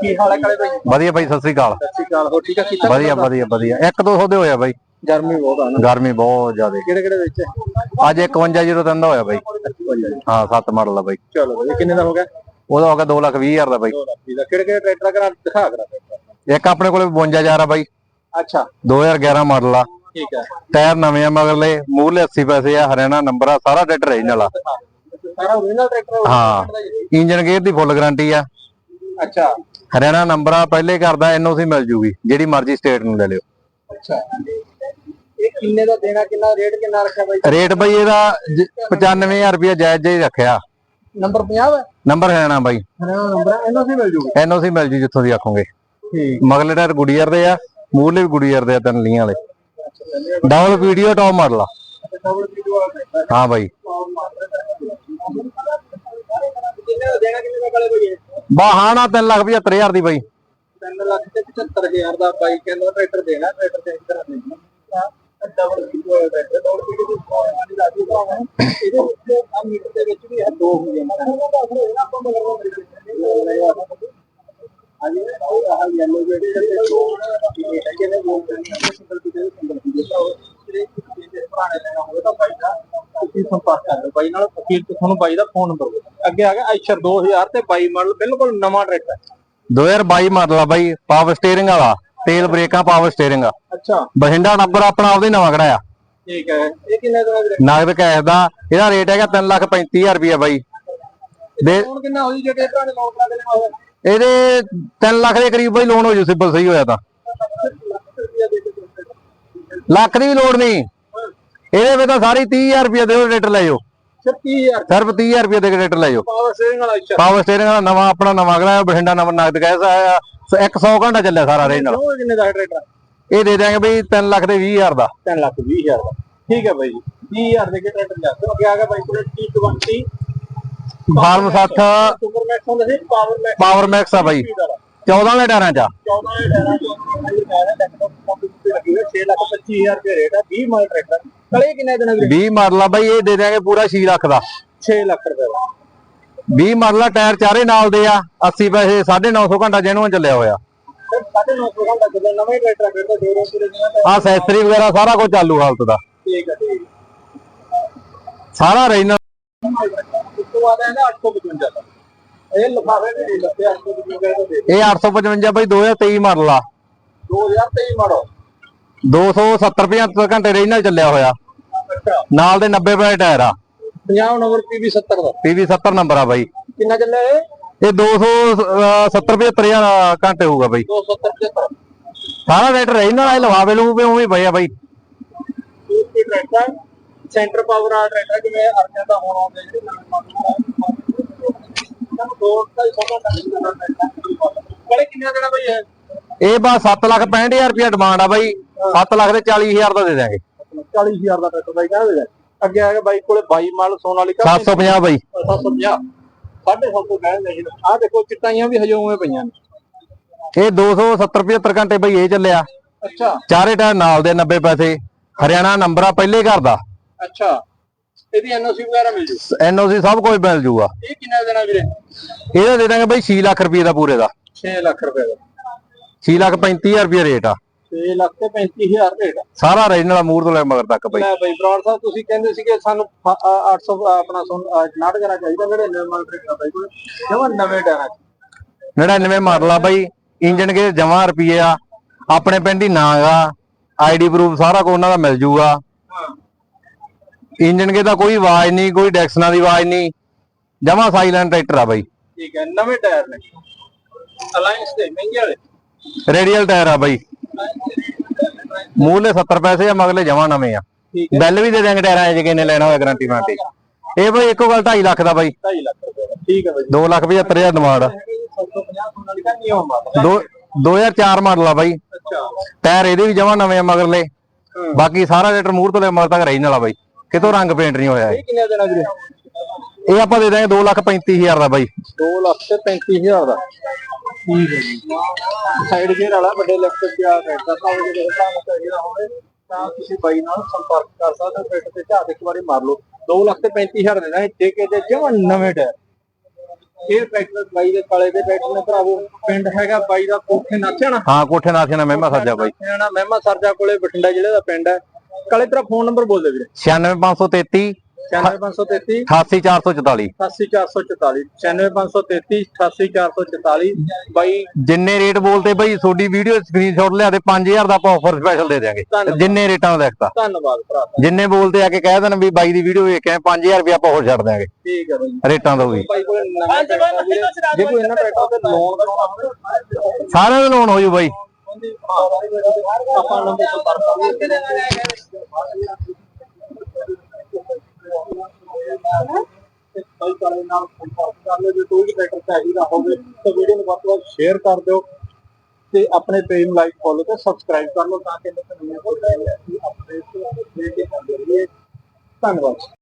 ਕੀ ਹਾਲ ਹੈ ਕਾਲੇ ਭਾਈ ਸਤਿ ਵਧੀਆ ਬਾਈ ਸਤਿ ਸ੍ਰੀ ਅਕਾਲ। ਸ਼੍ਰੀ ਅਕਾਲ ਹੋ ਠੀਕ ਆ ਕੀਤਾ ਵਧੀਆ ਵਧੀਆ ਵਧੀਆ। ਇੱਕ ਦੋ ਸੌਦੇ ਹੋਇਆ ਬਾਈ। ਗਰਮੀ ਬਹੁਤ ਆ ਨਾ। ਗਰਮੀ ਬਹੁਤ ਜ਼ਿਆਦੇ। ਕਿਹੜੇ ਕਿਹੜੇ ਵਿੱਚ? ਅੱਜ 5103 ਦਾ ਹੋਇਆ ਬਾਈ। ਹਾਂ 7 ਮਾਡਲ ਦਾ ਬਾਈ। ਚਲੋ ਵਧੀਆ ਕਿੰਨੇ ਦਾ ਹੋ ਗਿਆ? ਉਹਦਾ ਹੋ ਗਿਆ 2 ਲੱਖ 20 ਹਜ਼ਾਰ ਦਾ ਬਾਈ। 2 ਲੱਖ ਦਾ ਕਿਹੜੇ ਕਿਹੜੇ ਟਰੈਕਟਰ ਕਰਾ ਦਿਖਾ ਕਰਾ। ਇੱਕ ਆਪਣੇ ਕੋਲੇ 52000 ਆ ਬਾਈ। ਅੱਛਾ। 2011 ਮਾਡਲ ਆ। ਠੀਕ ਹੈ। ਟਾਇਰ ਨਵੇਂ ਆ ਮਗਰਲੇ ਮੂਹਰਲੇ 80 ਪੈਸੇ ਆ ਹਰਿਆਣਾ ਨੰਬਰ ਆ ਸਾਰਾ ਟਰੈਕਟਰ ਰੀਜਨਲ ਆ। ਸਾਰਾ ਓਰੀਜਨਲ ਟਰੈਕਟਰ ਹਾਂ। ਇੰਜਨ ਗੇਅਰ ਦੀ ਫੁੱਲ ਗਾਰੰਟੀ ਆ। ਅੱਛਾ। ਹਰਿਆਣਾ ਨੰਬਰ ਆ ਪਹਿਲੇ ਕਰਦਾ ਐਨਓਸੀ ਮਿਲ ਜੂਗੀ ਜਿਹੜੀ ਮਰਜ਼ੀ ਸਟੇਟ ਨੂੰ ਲੈ ਲਿਓ। ਅੱਛਾ। ਇਹ ਕਿੰਨੇ ਦਾ ਦੇਣਾ ਕਿੰਨਾ ਰੇਟ ਕਿੰਨਾ ਰੱਖਿਆ ਬਾਈ? ਰੇਟ ਬਾਈ ਇਹਦਾ ਜ- 95000 ਰੁਪਇਆ ਜਾਇਜ਼ ਹੀ ਰੱਖਿਆ। ਨੰਬਰ 50 ਹੈ ਨੰਬਰ ਹਰਿਆਣਾ ਬਾਈ। ਹਾਂ ਨੰਬਰ ਇਹਨਾਂ ਸੀ ਮਿਲ ਜੂਗਾ? ਐਨਓਸੀ ਮਿਲ ਜੂ ਜਿੱਥੋਂ ਦੀ ਆਖੋਗੇ। ਠੀਕ। ਮਗਲੇ ਟਾਇਰ ਗੁਡੀਅਰ ਦੇ ਆ ਮੂਹਰਲੇ ਵੀ ਗੁਡੀਅਰ ਦੇ ਆ ਤਿੰਨ ਲੀਆਂ ਵਾਲੇ। ਡਬਲ ਵੀਡੀਓ ਟੌਪ ਮਾਡਲ ਆ ਡਬਲ ਵੀਡੀਓ ਵਾਲਾ ਟਰੈਕਟਰ ਹਾਂ ਬਾਈ ਕਿੰਨੇ ਦਾ ਦੇਣਾ ਕਿੰਨੇ ਦਾ ਕਾਲੇ ਭਾਈ ਬਾਹਾਣਾ 3 ਲੱਖ 75000 ਦੀ ਬਾਈ 3 ਲੱਖ ਤੇ 75000 ਦਾ ਬਾਈ ਕਹਿੰਦਾ ਟਰੈਕਟਰ ਦੇਣਾ ਟਰੈਕਟਰ ਚੇਂਜ ਕਰਾ ਦੇਣਾ ਡਬਲ ਵੀਡੀਓ ਵਾਲਾ ਟਰੈਕਟਰ ਡਬਲ ਵੀਡੀਓ ਦੀ ਸਪੌਂਸ ਲਾਜੀ ਭਰਾਵਾ ਇਹਦੇ ਵਿੱਚ ਆ ਮੀਟਰ ਦੇ ਵਿੱਚ ਵੀ ਹੈ ਦੋ ਹੋ ਜਾਂਦੇ ਆਪਾਂ ਮਗਰ ਹਾਂਜੀ ਉਹ ਆ ਯੈਲੋ ਜਿਹੜੇ ਜਿਹੜੇ ਦੋ ਇਹ ਕਿਹਨੇ ਬੋਲ ਰਹੇ ਨੇ ਤੁਸੀਂ ਸੰਪਰਕ ਕਰ ਲਓ ਬਾਈ ਨਾਲ ਅਖੀਰ ਤੇ ਤੁਹਾਨੂੰ ਬਾਈ ਦਾ ਫੋਨ ਨੰਬਰ ਅੱਗੇ ਆ ਗਿਆ ਆਇਸ਼ਰ 2000 ਤੇ 22 ਮਾਡਲ ਬਿਲਕੁਲ ਨਵਾਂ ਟਰੈਕਟਰ 2022 ਮਾਡਲ ਆ ਬਾਈ ਪਾਵਰ ਸਟੀਅਰਿੰਗ ਵਾਲਾ ਤੇਲ ਬ੍ਰੇਕਾਂ ਪਾਵਰ ਸਟੀਅਰਿੰਗ ਆ। ਅੱਛਾ। ਬਠਿੰਡਾ ਨੰਬਰ ਆਪਣਾ ਆਪਦੇ ਨਵਾਂ ਕਢਾਇਆ ਠੀਕ ਹੈ। ਇਹ ਕਿੰਨੇ ਦਾ ਨਗਦ ਕੈਸ਼ ਦਾ ਇਹਦਾ ਰੇਟ ਹੈਗਾ 3 ਲੱਖ 35000 ਰੁਪਇਆ ਬਾਈ। ਦੇ ਹੁਣ ਕਿੰਨਾ ਹੋਈ ਜੇ? ਨੇ ਲੋਨ ਕਰਾ ਦੇਣਾ ਹੋਵੇ ਇਹਦੇ 3 ਲੱਖ ਦੇ ਕਰੀਬ ਬਾਈ ਲੋਨ ਹੋ ਜੂ ਸਿੰਪਲ ਸਹੀ ਹੋਇਆ ਤਾਂ। ਲੱਖ ਦੇ ਵੀ ਲੋੜ ਨਹੀਂ। ਇਹਦੇ ਵਿੱਚ ਤਾਂ ਸਾਰੀ 30000 ਰੁਪਇਆ ਦੇ ਰੇਟ ਲੈ ਜਾਓ। ਸਿਰ 30000 ਸਿਰਫ 30000 ਰੁਪਇਆ ਦੇ ਰੇਟ ਲੈ ਜਾਓ। ਪਾਵਰ ਸਟੀਅਰਿੰਗ ਵਾਲਾ ਪਾਵਰ ਸਟੀਅਰਿੰਗ ਨਵਾਂ ਆਪਣਾ ਨਵਾਂ ਕਢਾਇਆ ਬਠਿੰਡਾ ਨੰਬਰ ਨਗਦ ਕੈਸ਼ ਆਇਆ। 100 ਘੰਟਾ ਚੱਲਿਆ ਸਾਰਾ ਰੇਂਜ ਨਾਲ। ਕਿੰਨੇ ਦਾ ਟਰੈਕਟਰ ਇਹ ਦੇ ਦਿਆਂਗੇ ਬਈ 3 ਲੱਖ ਦੇ 20000 ਦਾ। 3 ਲੱਖ 20000 ਦਾ। ਠੀਕ ਹੈ ਬਾਈ ਜੀ। 20000 ਦੇ ਟਰੈਕਟਰ ਲਿਆ। ਅੱਗੇ ਆ ਗਿਆ ਬਾਈ ਕੋਲ T20 ਫਾਰਮ 60 ਸੁਪਰ ਮੈਕਸ ਹੁੰਦਾ ਸੀ ਪਾਵਰ ਮੈਕਸ ਪਾਵਰ ਮੈਕਸ ਆ ਬਾਈ। 14 ਵਾਲੇ। ਟਾਇਰਾਂ 'ਚ ਆ। 14 ਦੇ ਟਾਇਰਾਂ ਚੋਂ ਲੱਗੀ ਹੋਈ 6 ਲੱਖ 25000 ਰੁਪਏ ਰੇਟ ਹੈ 20 ਮਾਡਲ ਟਰੈਕਟਰ ਕਲੇ ਕਿੰਨੇ ਦਿਨ ਵੀਰੇ 20 ਮਾਡਲ ਆ ਬਾਈ ਇਹ ਦੇ ਦਿਆਂਗੇ ਪੂਰਾ 6 ਲੱਖ ਦਾ। 6 ਲੱਖ ਰੁਪਏ ਦਾ। 20 ਮਾਡਲ ਆ ਟਾਇਰ ਚਾਰੇ ਨਾਲ ਦੇ ਆ। 80 ਪੈਸੇ 950 ਘੰਟਾ ਜੈਨੂਨ ਚੱਲਿਆ ਹੋਇਆ। ਫਿਰ 950 ਘੰਟਾ ਜਦੋਂ ਨਵੇਂ ਟਰੈਕਟਰ ਫਿਰ ਤਾਂ ਦੋ ਰੋਜ਼ ਪੂਰੇ ਦਿਨਾਂ ਦਾ ਆ ਸੈਸਰੀ ਵਗੈਰਾ ਸਾਰਾ ਕੁਝ ਚਾਲੂ ਹਾਲਤ ਦਾ। ਠੀਕ ਹੈ ਠੀਕ ਸਾਰਾ ਰੇਂਜ ਉਸ ਤੋਂ ਬਾਅਦ ਇਹਦਾ 855 ਦਾ। ਇਹ ਲਿਫਾਫੇ ਵੀ ਦੇ ਦਿੱਤੇ 855 ਦਾ ਦੇ ਇਹ 855 ਬਾਈ 2023 ਮਾਡਲ ਆ। 2023 ਮਾਡਲ। 270 75 ਘੰਟੇ ਰੇਂਜ ਨਾਲ ਚੱਲਿਆ ਹੋਇਆ। ਨਾਲ ਦੇ 90 ਪੈਸੇ ਟਾਇਰ ਆ। 50 ਨੰਬਰ PV 70 ਦਾ। PV 70 ਨੰਬਰ ਆ ਬਾਈ। ਕਿੰਨਾ ਚੱਲਿਆ ਇਹ? ਇਹ 270 75 ਘੰਟੇ ਹੋਊਗਾ ਬਾਈ। 270 75 ਸਾਰਾ ਰੇਟ ਰੇਂਜ ਨਾਲ ਲਵਾਵੇ ਲੂ ਵੀ ਉਵੇਂ ਪਏ ਆ ਬਾਈ। ਸੈਂਟਰ ਪਾਵਰ ਆ ਟਰੈਕਟਰ ਜਿਵੇਂ ਅਰਜਨ ਦਾ ਹੁਣ ਆਉਂਦੇ ਜਿਹੜੇ ਨਵੇਂ ਮਾਡਲ ਆ ਦੋ ਹੀ ਬੜੇ ਕਿੰਨੇ ਦੇਣਾ ਬਈ ਇਹ? ਇਹ ਬਾ 7 ਲੱਖ 65000 ਰੁਪਇਆ ਡਿਮਾਂਡ ਆ ਬਾਈ। 7 ਲੱਖ ਦੇ 40000 ਦਾ ਦੇ ਦਿਆਂਗੇ। 40000 ਦਾ ਟਰੈਕਟਰ ਬਾਈ ਕਹਿੰਦੇ ਅੱਗੇ ਆ ਗਿਆ ਬਾਈ ਕੋਲੇ 22 ਮਾਡਲ ਸੋਨਾਲੀਕਾ 750 ਬਾਈ। 750 ਸਾਢੇ ਸੱਤ ਤੋਂ ਕਹਿੰਦੇ ਨੇ ਆ ਦੇਖੋ ਚਿੱਟਾਈਆਂ ਵੀ ਹਜੇ ਉਵੇਂ ਪਈਆਂ ਨੇ। ਇਹ 270 75 ਘੰਟੇ ਬਾਈ ਇਹ ਚੱਲਿਆ। ਅੱਛਾ। ਚਾਰੇ ਟਾਇਰ ਨਾਲ ਦੇ 90 ਪੈਸੇ। ਹਰਿਆਣਾ ਨੰਬਰ ਆ ਪਹਿਲੇ ਘਰ ਦਾ। ਅੱਛਾ। ਇਹਦੀ ਐਨਓਸੀ ਵਗੈਰਾ ਮਿਲ ਜੂ? ਐਨਓਸੀ ਸਭ ਕੁਝ ਮਿਲ ਜੂਗਾ। ਇਹ ਕਿੰਨਾ ਦੇਣਾ ਵੀਰੇ? ਇਹਦਾ ਦੇ ਦਾਂਗੇ ਬਾਈ 6 ਲੱਖ ਰੁਪਏ ਦਾ ਪੂਰੇ ਦਾ। 6 ਲੱਖ ਰੁਪਏ ਦਾ। 6 ਲੱਖ 35000 ਰੁਪਏ ਰੇਟ ਆ। 6 ਲੱਖ ਤੇ 35000 ਰੇਟ ਸਾਰਾ ਰੀਜਨਲ ਮੂਰ ਤੋਂ ਲੈ ਮਗਰ ਤੱਕ ਬਾਈ। ਲੈ ਬਈ ਬਰਾੜ ਸਾਹਿਬ ਤੁਸੀਂ ਕਹਿੰਦੇ ਸੀਗੇ ਸਾਨੂੰ ਫ- ਅ, 800 ਆਪਣਾ ਨਾਟ ਕਰਾ ਚਾਹੀਦਾ ਜਿਹੜੇ ਨਵੇਂ ਮਾਡਲ ਟਰੈਕਟਰ ਬਾਈ ਜਮਾ ਨਵੇਂ 'ਚ। 99 ਮਾਡਲ ਆ ਬਾਈ ਇੰਜਨ ਕੇ ਜਮਾ ਰੁਪਏ ਆ ਆਪਣੇ ਪਿੰਡ ਹੀ ਨਾਂ ਆਈਡੀ ਪ੍ਰੂਫ ਸਾਰਾ ਕੁਝ ਉਹਨਾਂ ਦਾ ਮਿਲ ਜੂਗਾ। ਇੰਜਨ ਕੇ ਦਾ ਕੋਈ ਆਵਾਜ਼ ਨਹੀਂ ਕੋਈ ਡੈਕਸਨਾਂ ਦੀ ਆਵਾਜ਼ ਨਹੀਂ। ਜਮਾ ਸਾਈਲੈਂਟ ਟਰੈਕਟਰ ਆ ਬਾਈ। ਠੀਕ ਹੈ ਨਵੇਂ ਟਾਇਰ ਨੇ। ਅਲਾਈਅੰਸ ਦੇ ਮਹਿੰਗੇ ਵਾਲੇ। ਰੇਡੀਅਲ ਟਾਇਰ ਆ ਬਾਈ। ਮੂਹਲੇ 70 ਪੈਸੇ ਆ ਮਗਲੇ ਜਮਾ ਨਵੇਂ ਆ। ਠੀਕ ਬਿੱਲ ਵੀ ਦੇ ਦਿਆਂਗੇ ਟਾਇਰਾਂ ਕਿੰਨੇ ਲੈਣਾ ਹੋਇਆ ਗਾਰੰਟੀ ਵਾਰੰਟੀ ਇਹ ਬਾਈ ਇੱਕੋ ਗੱਲ 2.5 ਲੱਖ ਦਾ ਬਾਈ। 2.5 ਲੱਖ ਠੀਕ ਹੈ ਬਾਈ। 2 ਲੱਖ 75000 ਡਿਮਾਂਡ 750 ਵਾਲੀ ਦਾ ਨਿਯਮ ਮਾਡਲ ਦੋ 2004 ਮਾਡਲ ਆ ਬਾਈ। ਅੱਛਾ। ਟਾਇਰ ਇਹਦੇ ਵੀ ਜਮਾ ਨਵੇਂ ਆ ਮਗਰਲੇ। ਬਾਕੀ ਸਾਰਾ ਰੇਟਰ ਮੂਹਰ ਤੋਂ ਲੈ ਮਗਰ ਤੱਕ ਰੀਜਨਲ ਆ ਬਾਈ। ਕਿਤੋਂ ਰੰਗ ਪੇਂਟ ਨਹੀਂ ਹੋਇਆ ਇਹ? ਕਿੰਨੇ ਦੇਣਾ ਵੀਰੇ? ਇਹ ਇਹ ਆਪਾਂ ਦੇ ਦਾਂਗੇ 2 ਲੱਖ 35000 ਦਾ ਬਾਈ। 2 ਲੱਖ ਤੇ 35000 ਦਾ। ਠੀਕ ਹੈ ਜੀ। ਸਾਈਡ ਗੇਅਰ ਵਾਲਾ ਵੱਡੇ ਲੈਫਟ ਤੇ ਆ ਤਾਂ ਉਹ ਜਿਹੜੇ ਹਿਸਾਬ ਨਾਲ ਜਿਹੜਾ ਹੋਵੇ ਤਾਂ ਤੁਸੀਂ ਬਾਈ ਨਾਲ ਸੰਪਰਕ ਕਰ ਸਕਦੇ ਹੋ ਟਰੈਕਟਰ ਤੇ ਝਾੜ ਇੱਕ ਵਾਰੀ ਮਾਰ ਲਓ। 2 ਲੱਖ ਤੇ 35000 ਦੇਣਾ ਹੈ ਠੇਕੇ ਤੇ ਜਮਾਂ ਨਵੇਂ ਟਾਇਰ। ਇਹ ਟਰੈਕਟਰ ਬਾਈ ਦੇ ਕਾਲੇ ਦੇ ਟਰੈਕਟਰ ਨੇ ਭਰਾਵੋ। ਪਿੰਡ ਹੈਗਾ ਬਾਈ ਦਾ ਕੋਠੇ ਨਾਥਿਆਣਾ। ਹਾਂ ਕੋਠੇ ਨਾਥੇ ਨਾਲ ਮਹਿਮਾ ਸੱਜਾ ਬਾਈ। ਨਾਥਿਆਣਾ ਮਹਿਮਾ ਸਰਜਾ ਕੋਲੇ ਬਠਿੰਡਾ ਜ਼ਿਲ੍ਹੇ ਦਾ ਪਿੰਡ ਹੈ। ਕਾਲੇ ਤੇਰਾ ਫੋਨ ਨੰਬਰ ਬੋਲ ਦੇ ਵੀਰੇ। 96533 96533 88444 88444 96533 88444 ਬਾਈ ਜਿੰਨੇ ਰੇਟ ਬੋਲਦੇ ਬਾਈ ਤੁਹਾਡੀ ਵੀਡੀਓ ਸਕਰੀਨਸ਼ਾਟ ਲਿਆ ਦੇ 5000 ਦਾ ਆਪਾਂ ਆਫਰ ਸਪੈਸ਼ਲ ਦੇ ਦਿਆਂਗੇ। ਧੰਨਵਾਦ। ਜਿੰਨੇ ਰੇਟਾਂ ਦਾ ਦੇਖਤਾ। ਧੰਨਵਾਦ ਭਰਾ। ਜਿੰਨੇ ਬੋਲਦੇ ਆ ਕੇ ਕਹਿ ਦੇਣ ਵੀ ਬਾਈ ਦੀ ਵੀਡੀਓ ਵੇਖ ਕੇ ਆਏ, 5000 ਰੁਪਏ ਆਪਾਂ ਹੋਰ ਛੱਡ ਦਿਆਂਗੇ। ਠੀਕ ਹੈ ਬਾਈ। ਰੇਟਾਂ ਦਾ ਵੀ। ਜੇ ਕੋਈ ਇਹਨਾਂ ਤੇ ਲੋਨ ਕਰਾਉਣਾ ਹੋਵੇ ਸਾਰਿਆਂ ਦਾ ਲੋਨ ਹੋ ਜੂ ਬਾਈ। ਆਪਾਂ ਨੰਬਰ ਸੰਪਰਕ ਕਰ ਕੋਈ ਕਾਲੇ ਨਾਲ ਸੰਪਰਕ ਕਰ ਲਓ ਜੇ ਕੋਈ ਵੀ ਲੈਟਰ ਚਾਹੀਦਾ ਹੋਵੇ ਤਾਂ ਵੀਡੀਓ ਨੂੰ ਵੱਧ ਤੋਂ ਵੱਧ ਸ਼ੇਅਰ ਕਰ ਦਿਓ ਤੇ ਆਪਣੇ ਪੇਜ ਨੂੰ ਲਾਈਕ ਫੋਲੋ ਤੇ ਸਬਸਕ੍ਰਾਈਬ ਕਰ ਲਓ ਤਾਂ ਕਿ ਨਵੀਆਂ ਵੀਡੀਓ ਆਪਣੇ ਦੇ ਕੇ ਆਉਂਦੇ ਰਹੀਏ ਧੰਨਵਾਦ।